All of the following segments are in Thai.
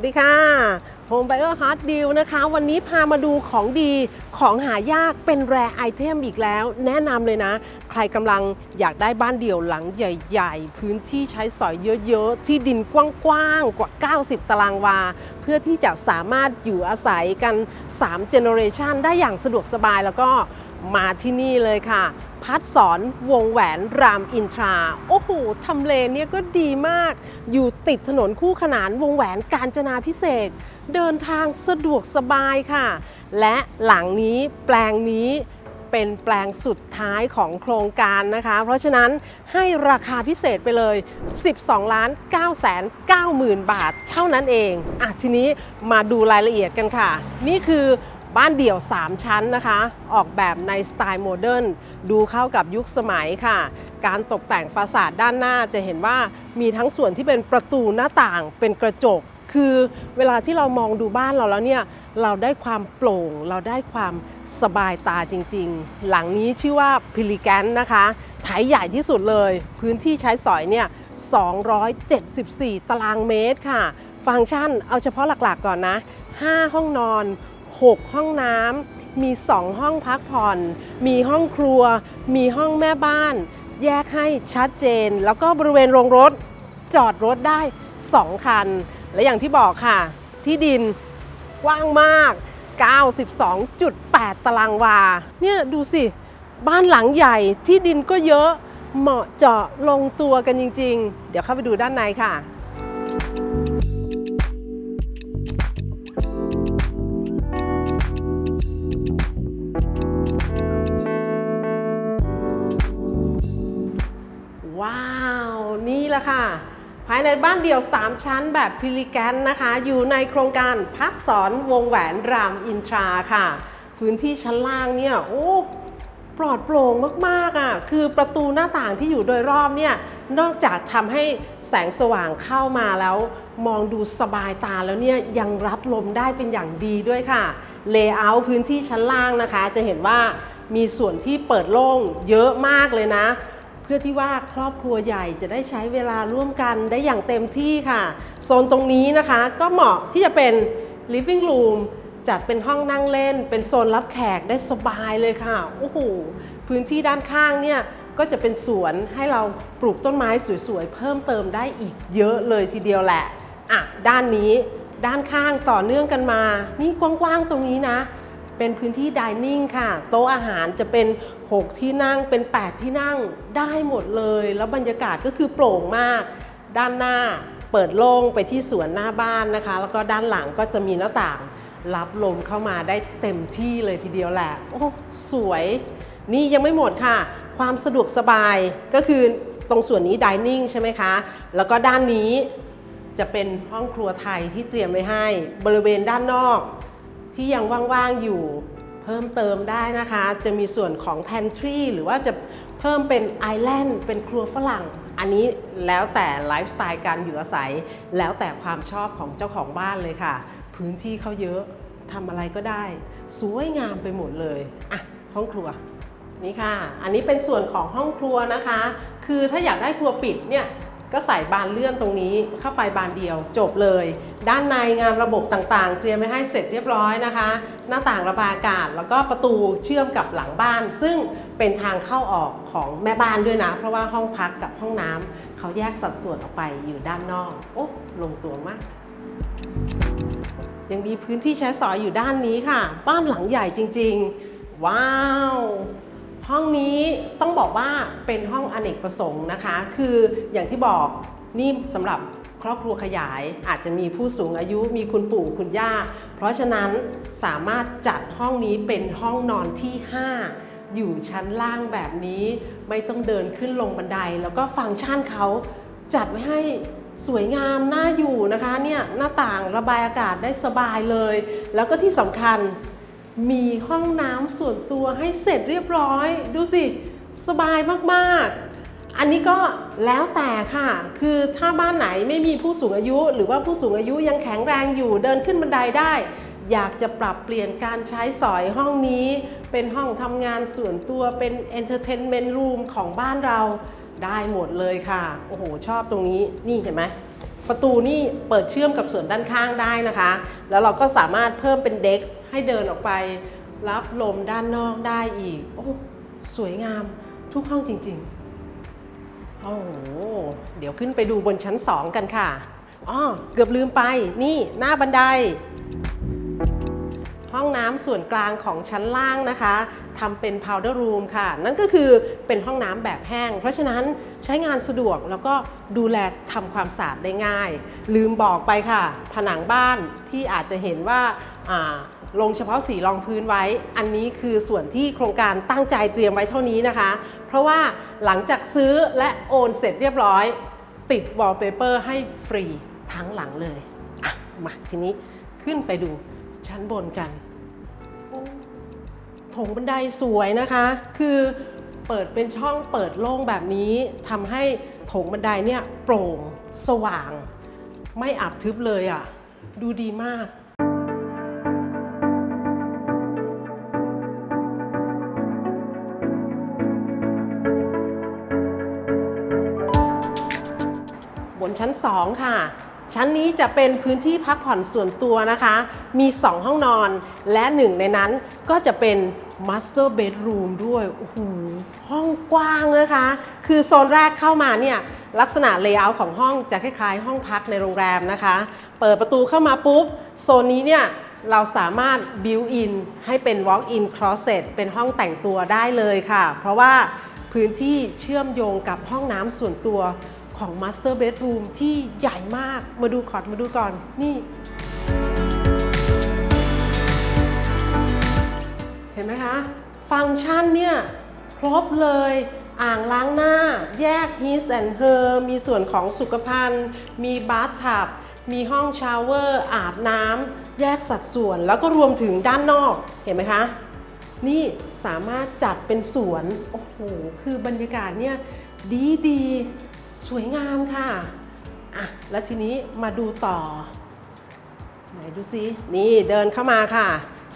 วัสดีค่ะ Home Buyer Hot Deal นะคะ วันนี้พามาดูของดีของหายากเป็นแรไอเทมอีกแล้ว แนะนำเลยนะ ใครกำลังอยากได้บ้านเดี่ยวหลังใหญ่ ๆ พื้นที่ใช้สอยเยอะ ๆ ที่ดินกว้าง ๆ กว่า 90 ตารางวา เพื่อที่จะสามารถอยู่อาศัยกัน3 generation ได้อย่างสะดวกสบายแล้วก็ มาที่นี่เลยค่ะ พัดสอนวงแหวนรามอินทรา โอ้โหทำเลเนี่ยก็ดีมาก อยู่ติดถนนคู่ขนานวงแหวนกาญจนาพิเศษ เดินทางสะดวกสบายค่ะ และหลังนี้แปลงนี้เป็นแปลงสุดท้ายของโครงการนะคะ เพราะฉะนั้นให้ราคาพิเศษไปเลย 12 ล้าน9แสน9หมื่นบาท เท่านั้นเองอะทีนี้มาดูรายละเอียดกันค่ะ นี่คือ บ้านเดี่ยว 3 ชั้นนะคะ ออกแบบในสไตล์โมเดิร์นดูเข้ากับยุคสมัยค่ะ การตกแต่งฟาสาดด้านหน้าจะเห็นว่ามีทั้งส่วนที่เป็นประตูหน้าต่างเป็นกระจก คือเวลาที่เรามองดูบ้านเราแล้วเนี่ย เราได้ความโปร่ง เราได้ความสบายตาจริง ๆ หลังนี้ชื่อว่าพิลิแกนนะคะไถใหญ่ที่สุดเลย พื้นที่ใช้สอยเนี่ย 274 ตารางเมตรค่ะ ฟังก์ชันเอาเฉพาะหลักๆก่อนนะ 5 ห้องนอน 6 ห้องน้ำมี 2 ห้องพักผ่อน มีห้องครัว มีห้องแม่บ้าน แยกให้ชัดเจน แล้วก็บริเวณโรงรถจอดรถได้ 2 คัน และอย่างที่บอกค่ะ ที่ดินกว้างมาก 92.8 ตารางวา เนี่ยดูสิ บ้านหลังใหญ่ที่ดินก็เยอะเหมาะเจาะลงตัวกันจริง ๆ เดี๋ยวเข้าไปดูด้านในค่ะ ค่ะ ภายในบ้านเดี่ยว 3 ชั้นแบบพิลิแกนนะคะ อยู่ในโครงการพักสอนวงแหวนรามอินทราค่ะ พื้นที่ชั้นล่างเนี่ยโอ้ปลอดโปร่งมากๆอะคือประตูหน้าต่างที่อยู่โดยรอบเนี่ยนอกจากทำให้แสงสว่างเข้ามาแล้ว มองดูสบายตาแล้วเนี่ยยังรับลมได้เป็นอย่างดีด้วยค่ะเลเยอร์พื้นที่ชั้นล่างนะคะ จะเห็นว่ามีส่วนที่เปิดโล่งเยอะมากเลยนะ พื่อที่ว่าครอบครัวใหญ่จะได้ใช้เวลาร่วมกันได้อย่างเต็มที่ค่ะ โซนตรงนี้นะคะก็เหมาะที่จะเป็น living room จัดเป็นห้องนั่งเล่น เป็นโซนรับแขกได้สบายเลยค่ะโอ้โหพื้นที่ด้านข้างเนี่ยก็จะเป็นสวนให้เราปลูกต้นไม้สวยๆ เพิ่มเติมได้อีกเยอะเลยทีเดียวแหละอะด้านนี้ด้านข้างต่อเนื่องกันมา นี่กว้างๆตรงนี้นะ เป็นพื้นที่ดิเนิ่งค่ะ โต๊ะอาหารจะเป็น 6 ที่นั่งเป็น 8 ที่นั่งได้หมดเลย แล้วบรรยากาศก็คือโปร่งมาก ด้านหน้าเปิดโล่งไปที่สวนหน้าบ้านนะคะ แล้วก็ด้านหลังก็จะมีหน้าต่าง รับลมเข้ามาได้เต็มที่เลยทีเดียวแหละ โอ้สวย นี่ยังไม่หมดค่ะ ความสะดวกสบายก็คือตรงส่วนนี้ดิเนิ่งใช่ไหมคะ แล้วก็ด้านนี้จะเป็นห้องครัวไทยที่เตรียมไว้ให้ บริเวณด้านนอก ที่ยังว่างๆอยู่เพิ่มเติมได้นะคะ จะมีส่วนของ pantry หรือว่าจะเพิ่มเป็น island เป็นครัวฝรั่ง อันนี้แล้วแต่ไลฟ์สไตล์การอยู่อาศัย แล้วแต่ความชอบของเจ้าของบ้านเลยค่ะ พื้นที่เขาเยอะทำอะไรก็ได้ สวยงามไปหมดเลยอะห้องครัวนี่ค่ะ อันนี้เป็นส่วนของห้องครัวนะคะ คือถ้าอยากได้ครัวปิดเนี่ย ก็ใส่บานเลื่อนตรงนี้เข้าไปบานเดียวจบเลย ด้านในงานระบบต่างๆ เตรียมไว้ให้เสร็จเรียบร้อยนะคะ หน้าต่างระบายอากาศ แล้วก็ประตูเชื่อมกับหลังบ้าน ซึ่งเป็นทางเข้าออกของแม่บ้านด้วยนะ เพราะว่าห้องพักกับห้องน้ำเขาแยกสัดส่วนออกไปอยู่ด้านนอกโอ้ลงตัวมากยังมีพื้นที่ใช้สอยอยู่ด้านนี้ค่ะ บ้านหลังใหญ่จริง ๆ ว้าว ห้องนี้ต้องบอกว่าเป็นห้องอเนกประสงค์นะคะ คืออย่างที่บอกนี่สำหรับครอบครัวขยายอาจจะมีผู้สูงอายุมีคุณปู่คุณย่า เพราะฉะนั้นสามารถจัดห้องนี้เป็นห้องนอนที่ 5 อยู่ชั้นล่างแบบนี้ ไม่ต้องเดินขึ้นลงบันได แล้วก็ฟังก์ชันเขาจัดไว้ให้สวยงามน่าอยู่นะคะเนี่ยหน้าต่างระบายอากาศได้สบายเลย แล้วก็ที่สำคัญ มีห้องน้ำส่วนตัวให้เสร็จเรียบร้อย ดูสิ สบายมากๆ อันนี้ก็แล้วแต่ค่ะ คือถ้าบ้านไหนไม่มีผู้สูงอายุ หรือว่าผู้สูงอายุยังแข็งแรงอยู่เดินขึ้นบันไดได้ อยากจะปรับเปลี่ยนการใช้สอยห้องนี้ เป็นห้องทำงานส่วนตัวเป็น entertainment room ของบ้านเราได้หมดเลยค่ะ โอ้โห ชอบตรงนี้ นี่เห็นไหม ประตูนี่เปิดเชื่อมกับส่วนด้านข้างได้นะคะ แล้วเราก็สามารถเพิ่มเป็นเด็กซ์ให้เดินออกไป รับลมด้านนอกได้อีก โอ้ สวยงามทุกห้องจริงๆ โอ้โห เดี๋ยวขึ้นไปดูบนชั้น 2 กันค่ะอ๋อเกือบลืมไป นี่หน้าบันได ห้องน้ำส่วนกลางของชั้นล่างนะคะทำเป็น powder room ค่ะ นั่นก็คือเป็นห้องน้ำแบบแห้ง เพราะฉะนั้นใช้งานสะดวกแล้วก็ดูแลทำความสะอาดได้ง่าย ลืมบอกไปค่ะ ผนังบ้านที่อาจจะเห็นว่าาลงเฉพาะสีรองพื้นไว้ อันนี้คือส่วนที่โครงการตั้งใจเตรียมไว้เท่านี้นะคะ เพราะว่าหลังจากซื้อและโอนเสร็จเรียบร้อย ติดวอลเปเปอร์ให้ฟรีทั้งหลังเลย อะ มาทีนี้ขึ้นไปดู ชั้นบนกันโถงบันไดสวยนะคะ คือเปิดเป็นช่องเปิดโล่งแบบนี้ทำให้โถงบันไดเนี่ยโปร่งสว่าง ไม่อับทึบเลยอะ่ะ ดูดีมากบนชั้น 2 ค่ะ ชั้นนี้จะเป็นพื้นที่พักผ่อนส่วนตัวนะคะ มี 2 ห้องนอนและหนึ่งในนั้นก็จะเป็น Master Bedroom ด้วย โอ้โห ห้องกว้างนะคะ คือโซนแรกเข้ามาเนี่ย ลักษณะเลเยอร์ของห้องจะคล้ายๆ ห้องพักในโรงแรมนะคะ เปิดประตูเข้ามาปุ๊บ โซนนี้เนี่ยเราสามารถ build in ให้เป็น walk in closet เป็นห้องแต่งตัวได้เลยค่ะ เพราะว่าพื้นที่เชื่อมโยงกับห้องน้ำส่วนตัว ของ Master Bedroom ที่ใหญ่มากมาดูขอดมาดูก่อนนี่ เห็นไหมคะ ฟังก์ชันเนี่ย ครบเลยอ่างล้างหน้า แยก His and Her มีส่วนของสุขภัณฑ์ มีบาร์ทับ มีห้องชาวเวอร์ อาบน้ำ แยกสัดส่วน แล้วก็รวมถึงด้านนอก เห็นไหมคะ นี่สามารถจัดเป็นสวน โอ้โห คือบรรยากาศเนี่ย ดีดี สวยงามค่ะอะ แล้วทีนี้มาดูต่อ ไหนดูซินี่เดินเข้ามาค่ะ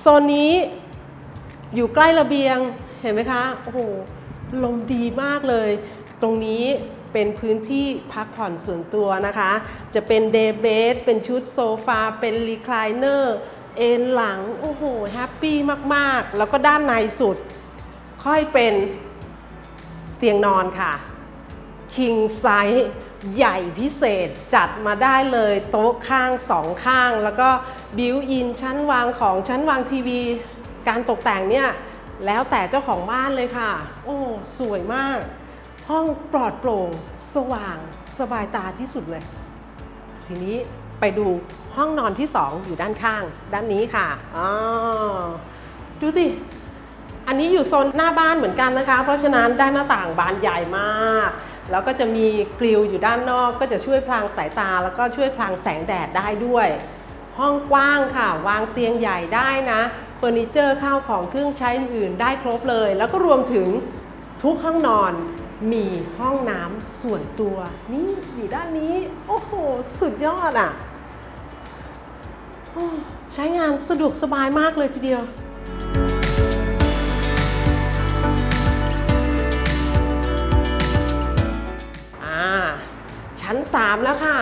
โซนนี้อยู่ใกล้ระเบียงเห็นไหมคะ โอ้โห ลมดีมากเลย ตรงนี้เป็นพื้นที่พักผ่อนส่วนตัวนะคะ จะเป็นเดย์เบดเป็นชุดโซฟา เป็นรีคลายเนอร์ เอนหลัง โอ้โห แฮปปี้มาก ๆ แล้วก็ด้านในสุด ค่อยเป็นเตียงนอนค่ะ คิงไซส์ใหญ่พิเศษจัดมาได้เลยโต๊ะข้างสองข้าง แล้วก็บิวอินชั้นวางของชั้นวางทีวี การตกแต่งเนี่ยแล้วแต่เจ้าของบ้านเลยค่ะ โอ้สวยมาก ห้องปลอดโปร่ง สว่าง สบายตาที่สุดเลย ทีนี้ไปดูห้องนอนที่2อยู่ด้านข้าง ด้านนี้ค่ะอ๋อดูสิอันนี้อยู่โซนหน้าบ้านเหมือนกันนะคะ เพราะฉะนั้นด้านหน้าต่างบานใหญ่มาก แล้วก็จะมีกริลอยู่ด้านนอกก็จะช่วยพรางสายตา แล้วก็ช่วยพรางแสงแดดได้ด้วย ห้องกว้างค่ะ วางเตียงใหญ่ได้นะเฟอร์นิเจอร์ข้าวของเครื่องใช้อื่นๆได้ครบเลย แล้วก็รวมถึงทุกห้องนอนมีห้องน้ำส่วนตัว นี่อยู่ด้านนี้ โอ้โห สุดยอดอะใช้งานสะดวกสบายมากเลยทีเดียว ชั้น 3 แล้วค่ะ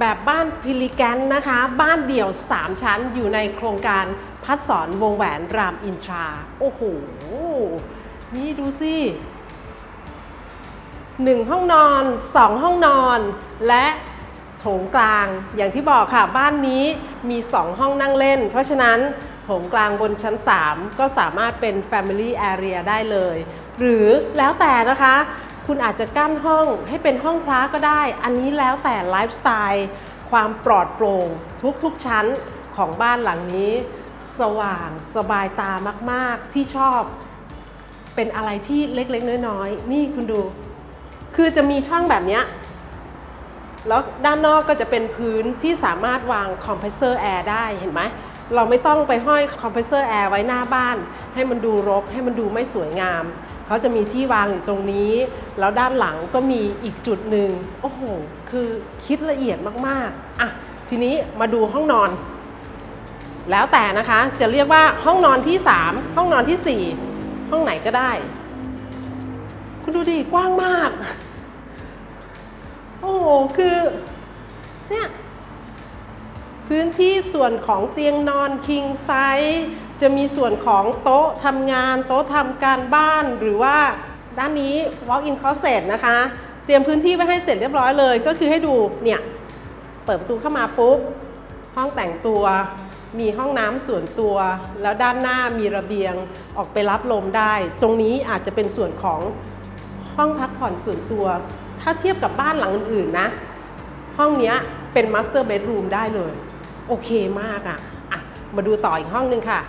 แบบบ้านพิลิแกนนะคะ บ้านเดี่ยว 3 ชั้นอยู่ในโครงการพัดสอนวงแหวนรามอินทรา โอ้โห นี่ดูสิหนึ่งห้องนอน 2 ห้องนอน และโถงกลางอย่างที่บอกค่ะ บ้านนี้มี 2 ห้องนั่งเล่น เพราะฉะนั้นโถงกลางบนชั้น 3 ก็สามารถเป็น Family Area ได้เลย หรือแล้วแต่นะคะ คุณอาจจะกั้นห้องให้เป็นห้องพระก็ได้ อันนี้แล้วแต่ไลฟ์สไตล์ความปลอดโปร่งทุกๆชั้นของบ้านหลังนี้ สว่างสบายตามากๆที่ชอบเป็นอะไรที่เล็กๆ น้อยๆ นี่คุณดู คือจะมีช่องแบบนี้แล้วด้านนอกก็จะเป็นพื้นที่สามารถวางคอมเพรสเซอร์แอร์ได้เห็นไหม เราไม่ต้องไปห้อยคอมเพรสเซอร์แอร์ไว้หน้าบ้าน ให้มันดูรกให้มันดูไม่สวยงาม เขาจะมีที่วางอยู่ตรงนี้ แล้วด้านหลังก็มีอีกจุดหนึ่งโอ้โห คือคิดละเอียดมากๆอะทีนี้มาดูห้องนอน แล้วแต่นะคะจะเรียกว่าห้องนอนที่ 3 ห้องนอนทีสี่4 ห้องไหนก็ได้ คุณดูดิกว้างมาก โอ้โห คือเนี่ย พื้นที่ส่วนของเตียงนอน king size จะมีส่วนของโต๊ะทำงาน โต๊ะทำการบ้านหรือว่าด้านนี้ walk in closet นะคะ เตรียมพื้นที่ไว้ให้เสร็จเรียบร้อยเลย ก็คือให้ดูเนี่ยเปิดประตูเข้ามาปุ๊บ ห้องแต่งตัว มีห้องน้ำส่วนตัว แล้วด้านหน้ามีระเบียงออกไปรับลมได้ ตรงนี้อาจจะเป็นส่วนของห้องพักผ่อนส่วนตัว ถ้าเทียบกับบ้านหลังอื่นๆนะ ห้องนี้เป็นมาสเตอร์เบดรูมได้เลย โอเคมากอะอะ มาดูต่ออีกห้องหนึ่งค่ะ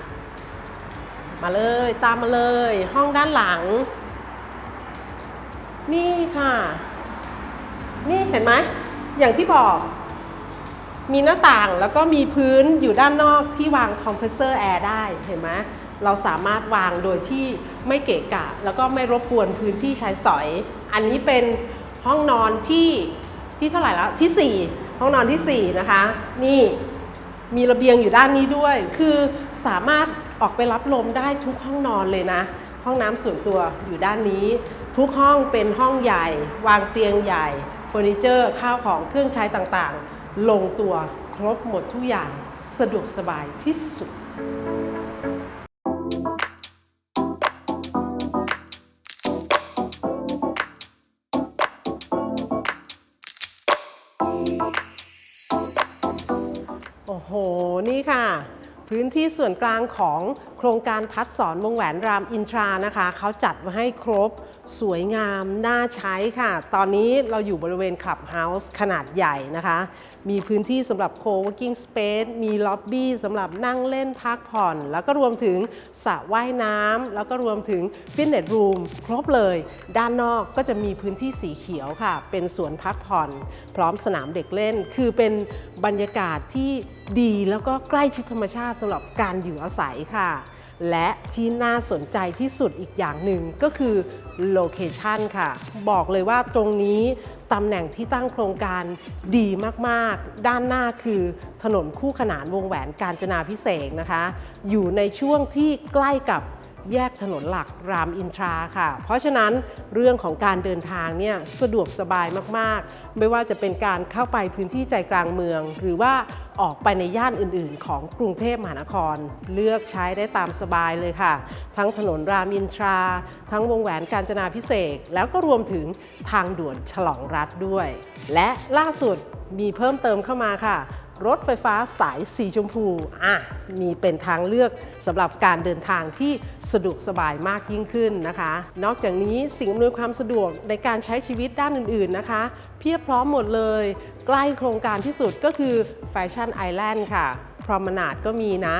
มาเลยตามมาเลย ห้องด้านหลัง นี่ค่ะ นี่เห็นไหมอย่างที่บอก มีหน้าต่างแล้วก็มีพื้นอยู่ด้านนอกที่วางคอมเพรสเซอร์แอร์ได้เห็นไหมเราสามารถวางโดยที่ไม่เกะกะ แล้วก็ไม่รบกวนพื้นที่ใช้สอย อันนี้เป็นห้องนอนที่ที่เท่าไหร่แล้วที่ 4 ห้องนอนทีสี่4 นะคะ นี่ มีระเบียงอยู่ด้านนี้ด้วย คือสามารถออกไปรับลมได้ทุกห้องนอนเลยนะ ห้องน้ำส่วนตัวอยู่ด้านนี้ ทุกห้องเป็นห้องใหญ่ วางเตียงใหญ่เฟอร์นิเจอร์ข้าวของเครื่องใช้ต่างๆ ลงตัวครบหมดทุกอย่างสะดวกสบายที่สุด โห นี่ค่ะ พื้นที่ส่วนกลางของโครงการพัดสอนวงแหวนรามอินทรานะคะ เขาจัดมาให้ครบ สวยงาม น่าใช้ค่ะ ตอนนี้เราอยู่บริเวณคลับเฮาส์ขนาดใหญ่นะคะ มีพื้นที่สำหรับ co-working space มีล็อบบี้สำหรับนั่งเล่นพักผ่อน แล้วก็รวมถึงสระว่ายน้ำแล้วก็รวมถึงฟิตเนสรูมครบเลย ด้านนอกก็จะมีพื้นที่สีเขียวค่ะ เป็นสวนพักผ่อน พร้อมสนามเด็กเล่น คือเป็นบรรยากาศที่ดีแล้วก็ใกล้ชิดธรรมชาติสำหรับการอยู่อาศัยค่ะ และที่น่าสนใจที่สุดอีกอย่างหนึ่งก็คือ โลเคชันค่ะ บอกเลยว่าตรงนี้ตำแหน่งที่ตั้งโครงการดีมากๆ ด้านหน้าคือถนนคู่ขนานวงแหวนกาญจนาพิเศษนะคะ อยู่ในช่วงที่ใกล้กับ แยกถนนหลักรามอินทราค่ะ เพราะฉะนั้นเรื่องของการเดินทางเนี่ยสะดวกสบายมากๆ ไม่ว่าจะเป็นการเข้าไปพื้นที่ใจกลางเมือง หรือว่าออกไปในย่านอื่นๆ ของกรุงเทพมหานคร เลือกใช้ได้ตามสบายเลยค่ะ ทั้งถนนรามอินทรา ทั้งวงแหวนกาญจนาพิเศษกแล้วก็รวมถึงทางด่วนฉลองรัฐด้วย และล่าสุดมีเพิ่มเติมเข้ามาค่ะ รถไฟฟ้าสายสีชมพูอะมีเป็นทางเลือกสำหรับการเดินทางที่สะดวกสบายมากยิ่งขึ้นนะคะ นอกจากนี้สิ่งอำนวยความสะดวกในการใช้ชีวิตด้านอื่นๆนะคะ เพียบพร้อมหมดเลย ใกล้โครงการที่สุดก็คือแฟชั่นไอแลนด์ค่ะพรอมนาดก็มีนะ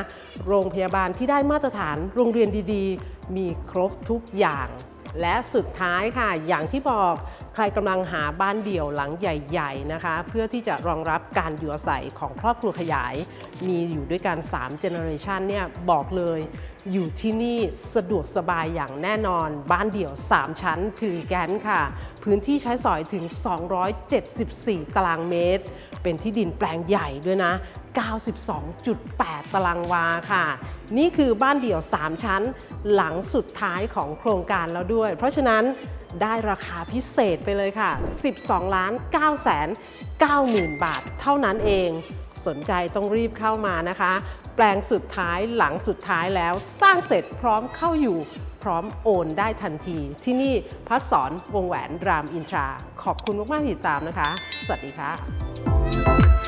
โรงพยาบาลที่ได้มาตรฐานโรงเรียนดีๆ มีครบทุกอย่างและสุดท้ายค่ะ อย่างที่บอก รกำลังหาบ้านเดี่ยวหลังใหญ่ๆนะคะ เพื่อที่จะรองรับการอยู่อาศัยของครอบครัวขยาย มีอยู่ด้วยกัน3 generation เนี่ยบอกเลยอยู่ที่นี่สะดวกสบายอย่างแน่นอน บ้านเดี่ยว 3 ชั้นพิริแกนค่ะ พื้นที่ใช้สอยถึง 274 ตารางเมตร เป็นที่ดินแปลงใหญ่ด้วยนะ 92.8 ตารางวาค่ะ นี่คือบ้านเดี่ยว 3 ชั้นหลังสุดท้ายของโครงการแล้วด้วย เพราะฉะนั้นได้ราคาพิเศษไปเลยค่ะ 12 ล้าน9แสน9หมื่นบาทเท่านั้นเอง สนใจต้องรีบเข้ามานะคะ แปลงสุดท้ายหลังสุดท้ายแล้วสร้างเสร็จพร้อมเข้าอยู่พร้อมโอนได้ทันที ที่นี่พัดสอนวงแหวนรามอินทรา ขอบคุณมากๆที่ติดตามนะคะ สวัสดีค่ะ